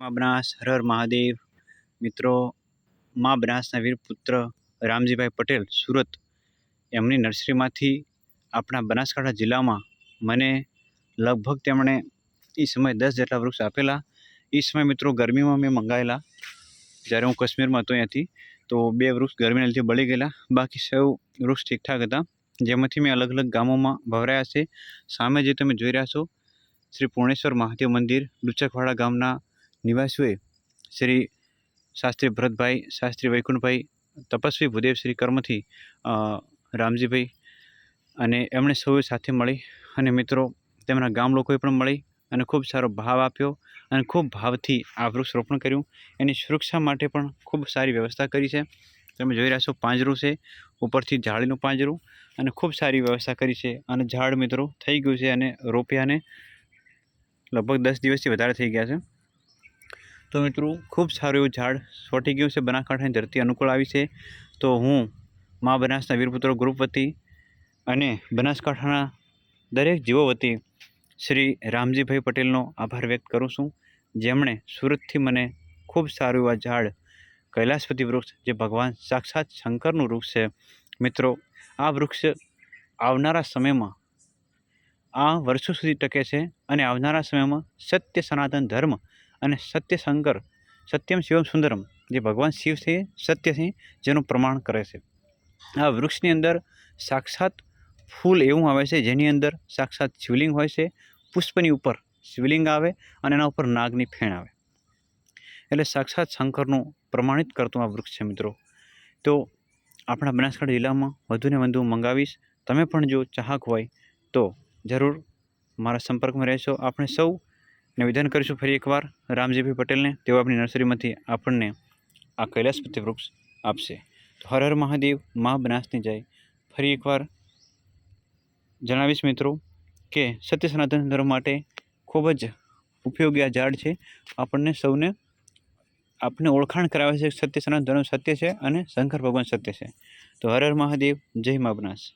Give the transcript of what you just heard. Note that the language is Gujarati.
મા બનાસ હર મહાદેવ, મિત્રો, મા બનાસના વીર પુત્ર રામજીભાઈ પટેલ, સુરત. એમની નર્સરીમાંથી આપણા બનાસકાંઠા જિલ્લામાં મને લગભગ તેમણે એ સમયે દસ જેટલા વૃક્ષ આપેલા. એ સમયે, મિત્રો, ગરમીમાં મેં મંગાવેલા જ્યારે હું કાશ્મીરમાં હતો અહીંયાથી તો બે વૃક્ષ ગરમીના લીધે બળી ગયેલા. બાકી સૌ વૃક્ષ ઠીકઠાક હતા. જેમાંથી મેં અલગ અલગ ગામોમાં ભવરાયા છે. સામે જે તમે જોઈ રહ્યા છો, શ્રી પૂર્ણેશ્વર મહાદેવ મંદિર લુચકવાડા ગામના નિવાસીઓએ શ્રી શાસ્ત્રી ભરતભાઈ શાસ્ત્રી વૈકુંઠભાઈ તપસ્વી ભૂદેવ શ્રી કર્મથી રામજીભાઈ અને એમણે સૌએ સાથે મળી અને મિત્રો, તેમના ગામ લોકોએ પણ મળી અને ખૂબ સારો ભાવ આપ્યો અને ખૂબ ભાવથી આ વૃક્ષ રોપણ કર્યું. એની સુરક્ષા માટે પણ ખૂબ સારી વ્યવસ્થા કરી છે. તમે જોઈ રહ્યા છો, પાંજરું છે, ઉપરથી ઝાડીનું પાંજરું અને ખૂબ સારી વ્યવસ્થા કરી છે અને ઝાડ મિત્રો થઈ ગયું છે અને રોપ્યાને લગભગ દસ દિવસથી વધારે થઈ ગયા છે. તો મિત્રો, ખૂબ સારું એવું ઝાડ સોટી ગયું છે. બનાસકાંઠાની ધરતી અનુકૂળ આવી છે. તો હું મા બનાસના વીરપુત્રો ગ્રુપ વતી અને બનાસકાંઠાના દરેક જીવો વતી શ્રી રામજીભાઈ પટેલનો આભાર વ્યક્ત કરું છું. જેમણે સુરતથી મને ખૂબ સારું એવા ઝાડ કૈલાસપતિ વૃક્ષ, જે ભગવાન સાક્ષાત શંકરનું વૃક્ષ છે. મિત્રો, આ વૃક્ષ આવનારા સમયમાં આ વર્ષો સુધી ટકે છે અને આવનારા સમયમાં સત્ય સનાતન ધર્મ અને સત્ય શંકર સત્યમ શિવમ સુંદરમ, જે ભગવાન શિવ છે, સત્ય છે, જેનું પ્રમાણ કરે છે. આ વૃક્ષની અંદર સાક્ષાત ફૂલ એવું આવે છે, જેની અંદર સાક્ષાત શિવલિંગ હોય છે, પુષ્પની ઉપર શિવલિંગ આવે અને એના ઉપર નાગની ફેણ આવે. એટલે સાક્ષાત શંકરનું પ્રમાણિત કરતું આ વૃક્ષ છે મિત્રો. તો આપણા બનાસકાંઠા જિલ્લામાં વધુને વધુ મંગાવીશ. તમે પણ જો ચાહક હોય તો જરૂર મારા સંપર્કમાં રહેશો. આપણે સૌ નિવેદન કરીશું ફરી એકવાર રામજીભાઈ પટેલને. તેઓ આપણી નર્સરીમાંથી આપણને આ કૈલાસપતિ વૃક્ષ આપશે. તો હર હર મહાદેવ, મા બનાસની જાય. ફરી એકવાર જણાવીશ મિત્રો કે સત્ય સનાતન ધર્મ માટે ખૂબ જ ઉપયોગી આ ઝાડ છે. આપણને સૌને આપણને ઓળખાણ કરાવે છે સત્ય સનાતન ધર્મ સત્ય છે અને શંકર ભગવાન સત્ય છે. તો હર હર મહાદેવ, જય મા બનાસ.